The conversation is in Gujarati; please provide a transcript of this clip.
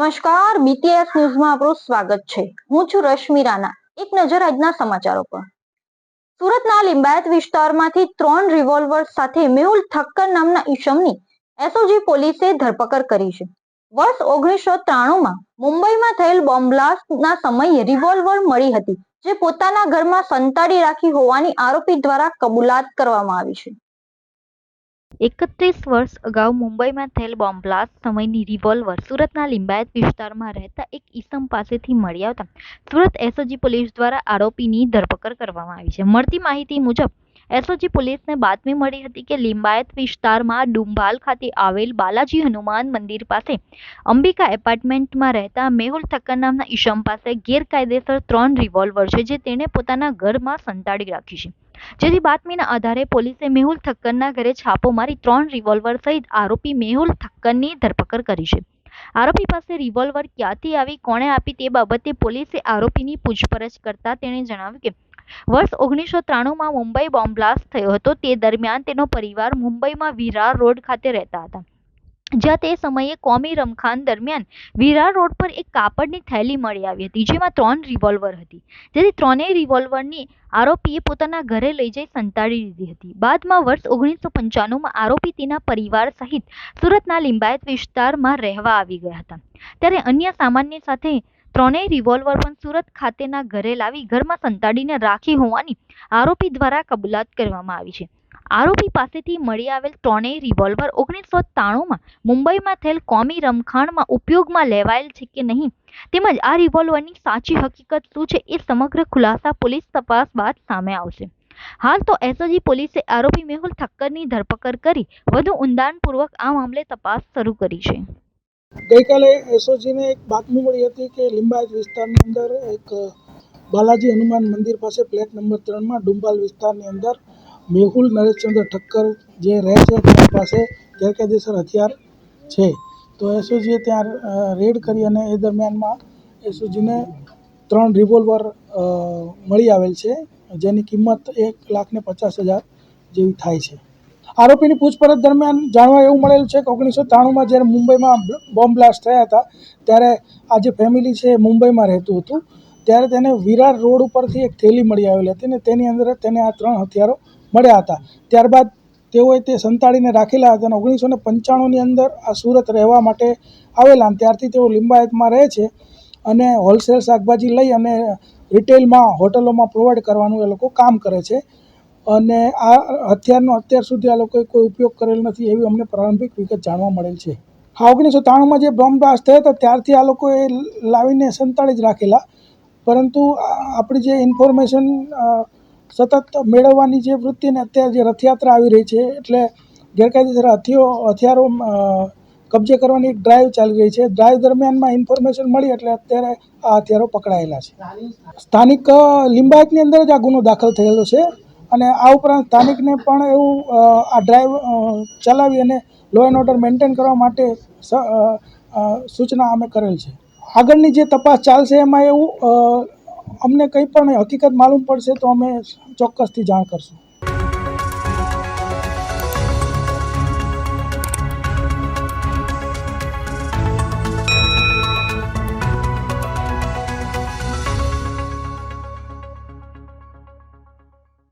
નમસ્કાર બીટીએસ ન્યૂઝમાં આપનું સ્વાગત છે. હું છું રશ્મિ રાણા. એક નજર આજના સમાચારો પર. સુરતના લિંબાયત વિસ્તારમાંથી ત્રણ રિવોલ્વર સાથે મેહુલ ઠક્કર નામના ઈશમની એસઓજી પોલીસે ધરપકડ કરી છે. વર્ષ ઓગણીસો ત્રાણુંમાં મુંબઈમાં થયેલ બોમ્બ બ્લાસ્ટના સમયે રિવોલ્વર મળી હતી, જે પોતાના ઘરમાં સંતાડી રાખી હોવાની આરોપી દ્વારા કબૂલાત કરવામાં આવી છે. એકત્રીસ વર્ષ અગાઉ મુંબઈમાં થયેલ બોમ્બ સમયની રિવોલ્વર સુરતના લિંબાયત વિસ્તારમાં રહેતા એક ઈસમ પાસેથી મળી આવતા સુરત એસઓજી પોલીસ દ્વારા આરોપીની ધરપકડ કરવામાં આવી છે. મળતી માહિતી મુજબ, એસઓજી પોલીસને બાતમી મળી હતી કે લિંબાયત વિસ્તારમાં ડુંભાલ ખાતે આવેલ બાલાજી હનુમાન મંદિર પાસે અંબિકા એપાર્ટમેન્ટમાં રહેતા મેહુલ ઠક્કર નામના ઈશમ પાસે ગેરકાયદેસર ત્રણ રિવોલ્વર છે, જે તેણે પોતાના ઘરમાં સંતાડી રાખી છે. જેથી બાતમીના આધારે પોલીસે મેહુલ ઠક્કરના ઘરે છાપો મારી ત્રણ રિવોલ્વર સહિત આરોપી મેહુલ ઠક્કરની ધરપકડ કરી છે. આરોપી પાસે રિવોલ્વર ક્યાંથી આવી, કોણે આપી તે બાબતે પોલીસે આરોપીની પૂછપરછ કરતા તેણે જણાવ્યું કે, વર્ષ ઓગણીસો ત્રાણુંમાં મુંબઈ બોમ્બ બ્લાસ્ટ થયો હતો. તે દરમિયાન તેનો પરિવાર મુંબઈમાં વિરાર રોડ ખાતે રહેતા હતા. જ્યાં તે સમયે કોમી રમખાન દરમિયાન વિરાર રોડ પર એક કાપડની થેલી મળી આવી હતી, જેમાં ત્રણ રિવોલ્વર હતી. જેથી ત્રણેય રિવોલ્વરની આરોપીએ પોતાના ઘરે લઈ જઈ સંતાડી દીધી હતી. બાદમાં વર્ષ ઓગણીસો પંચાણુંમાં આરોપી તેના પરિવાર સહિત સુરતના લિંબાયત વિસ્તારમાં રહેવા આવી ગયા હતા. ત્યારે અન્ય સામાન્ય સાથે ત્રણેય રિવોલ્વર પણ સુરત ખાતેના ઘરે લાવી ઘરમાં સંતાડીને રાખી હોવાની આરોપી દ્વારા કબૂલાત કરવામાં આવી છે. આરોપી પાસેથી મળી આવેલ ત્રણેય રિવોલ્વર ઓગણીસો ત્રાણુંમાં મુંબઈમાં થયેલ કોમી રમખાણમાં ઉપયોગમાં લેવાયેલ છે કે નહીં? તેમજ આ રિવોલ્વરની સાચી હકીકત શું છે એ સમગ્ર ખુલાસા પોલીસ તપાસ બાદ સામે આવશે. હાલ તો એસઓજી પોલીસે આરોપી મેહુલ ઠક્કરની ધરપકડ કરી વધુ ઊંડાણપૂર્વક આ મામલે તપાસ શરૂ કરી છે. ગઈકાલે એસઓજીને એક બાતમી મળી હતી કે લિંબાયત વિસ્તારની અંદર એક બાલાજી હનુમાન મંદિર પાસે પ્લેટ નંબર ત્રણમાં ડુંબાલ વિસ્તારની અંદર મેહુલ નરેશચંદ્ર ઠક્કર જે રહે છે તેની પાસે ગેરકાયદેસર હથિયાર છે. તો એસઓજીએ ત્યાં રેડ કરી અને એ દરમિયાનમાં એસઓજીને ત્રણ રિવોલ્વર મળી આવેલ છે, જેની કિંમત એક લાખ ને પચાસ હજાર જેવી થાય છે. આરોપીની પૂછપરછ દરમિયાન જાણવા એવું મળેલું છે કે ઓગણીસો ત્રાણુંમાં જ્યારે મુંબઈમાં બોમ્બ બ્લાસ્ટ થયા હતા, ત્યારે આ જે ફેમિલી છે એ મુંબઈમાં રહેતું હતું. ત્યારે તેને વિરાર રોડ ઉપરથી એક થેલી મળી આવેલી હતી ને તેની અંદર તેને આ ત્રણ હથિયારો મળ્યા હતા. ત્યારબાદ તેઓએ તે સંતાડીને રાખેલા હતા અને ઓગણીસો ને પંચાણુંની અંદર આ સુરત રહેવા માટે આવેલા ત્યારથી તેઓ લિંબાયતમાં રહે છે અને હોલસેલ શાકભાજી લઈ અને રિટેલમાં હોટલોમાં પ્રોવાઈડ કરવાનું એ લોકો કામ કરે છે. અને આ હથિયારનો અત્યાર સુધી આ લોકોએ કોઈ ઉપયોગ કરેલ નથી એવી અમને પ્રારંભિક વિગત જાણવા મળેલ છે. હા ઓગણીસો ત્રાણુંમાં જે બોમ્બ બ્લાસ્ટ થયા હતા ત્યારથી આ લોકોએ લાવીને સંતાડી જ રાખેલા. પરંતુ આપણી જે ઇન્ફોર્મેશન સતત મેળવવાની જે વૃત્તિને અત્યારે જે રથયાત્રા આવી રહી છે, એટલે ગેરકાયદેસર હથિયો, હથિયારો કબજે કરવાની એક ડ્રાઈવ ચાલી રહી છે. ડ્રાઈવ દરમિયાનમાં ઇન્ફોર્મેશન મળી એટલે અત્યારે આ હથિયારો પકડાયેલા છે. સ્થાનિક લિંબાયતની અંદર જ આ ગુનો દાખલ થયેલો છે અને આ ઉપરાંત સ્થાનિકને પણ એવું આ ડ્રાઈવ ચલાવી અને લો એન્ડ ઓર્ડર મેન્ટેન કરવા માટે સૂચના અમે કરેલ છે. આગળની જે તપાસ ચાલશે એમાં એવું અમને કંઈ પણ હકીકત માલુમ પડશે તો અમે ચોક્કસથી જાણ કરશું.